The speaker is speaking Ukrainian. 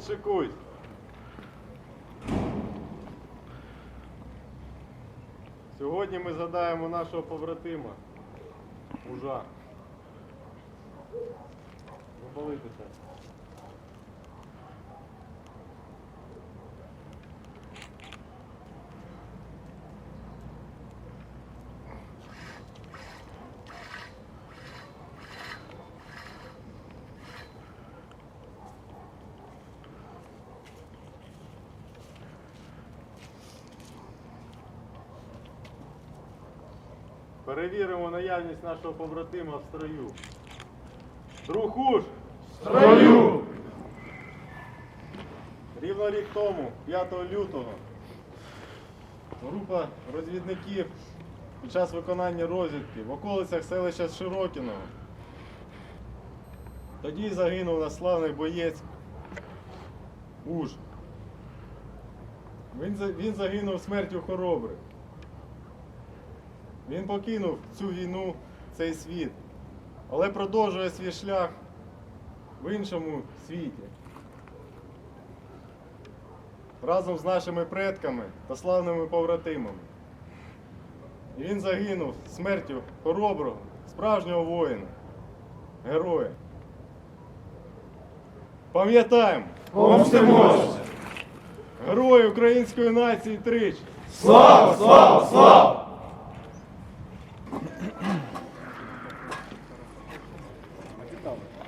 Болт шикуй. Сьогодні ми згадаємо нашого побратима. Ужа. Запалитися. Перевіримо наявність нашого побратима в строю. Друг Уж! Строю! Рівно рік тому, 5 лютого, група розвідників під час виконання розвідки в околицях селища Широкіного. Тоді загинув наш славний боєць Уж. Він, він загинув смертю хоробри. Він покинув цю війну, цей світ, але продовжує свій шлях в іншому світі разом з нашими предками та славними побратимами. І він загинув смертю хороброго, справжнього воїна, героя. Пам'ятаємо, герої української нації тричі! Слава, слава, слава! power.